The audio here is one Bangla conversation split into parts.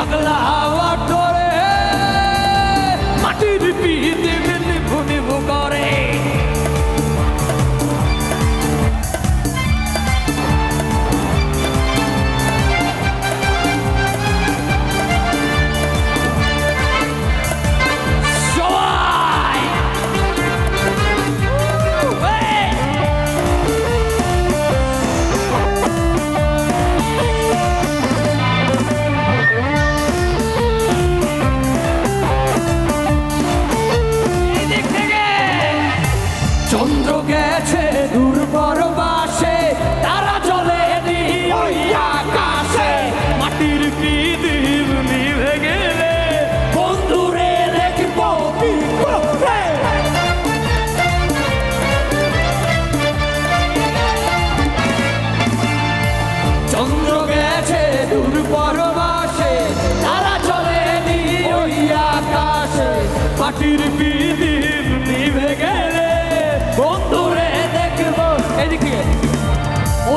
পাগলা হাওয়া বন্ধু গেছে দূর পরবাসে তারা চলে আকাশে। মাটির কি দিন নিভে গেলে? বন্ধুরে দেখব চন্দ্র গেছে দূর পরবাসে তারা চলে আকাশে মাটির পিদিন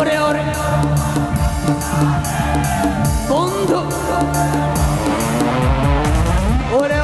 ওরে ওরে। বন্ধু। ওরে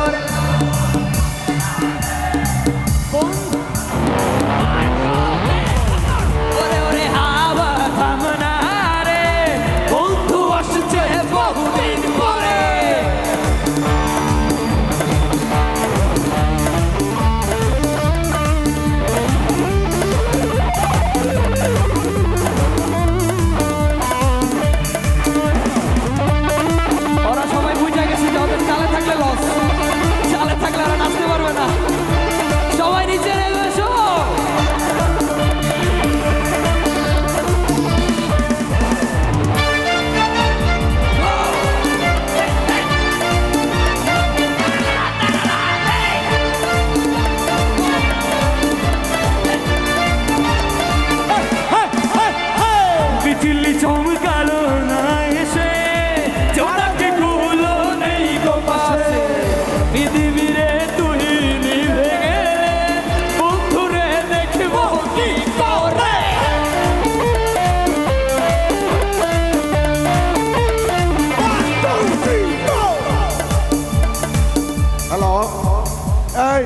চমকালো না এসে। জোড়াকে গুলো নেই গো পাশে। পৃথিবীরে তুই নিভে গেলে। বন্ধুরে দেখব কি করে। হ্যালো এই,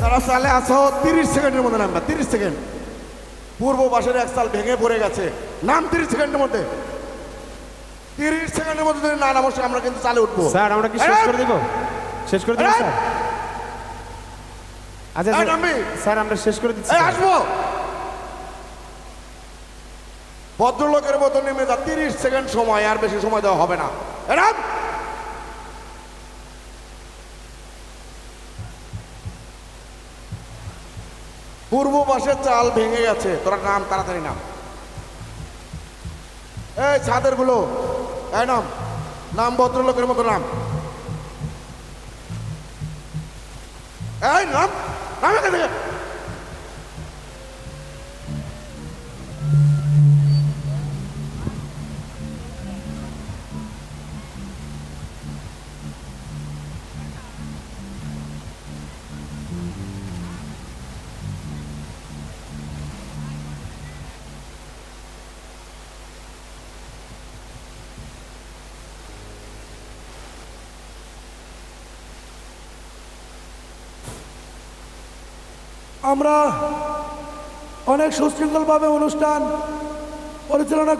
তারা চালে আসো তিরিশ সেকেন্ডের মধ্যে নামবা, তিরিশ সেকেন্ড। পূর্ব পাশের এক সাল ভেঙে পড়ে গেছে। নাম তিরিশ সেকেন্ডের মধ্যে। তিরিশ সেকেন্ডের মধ্যে যদি না নামো আমরা কিন্তু চালে উঠবো। স্যার আমরা কি শেষ করে দিব? শেষ করে দিব স্যার? আচ্ছা স্যার, আমরা শেষ করে দিচ্ছি আসব! ভদ্রলোকের মতো নেমে যা তিরিশ সেকেন্ড সময় আর বেশি সময় দেওয়া হবে না। এরাম! পূর্ব পাশে চাল ভেঙে গেছে। তোরা নাম তাড়াতাড়ি নাম। এই ছাদেরগুলো। এই নাম। নাম ভদ্রলোকের মতো নাম। এই নাম। নাম আমরা অনেক সুশৃঙ্খলভাবে অনুষ্ঠান পরিচালনা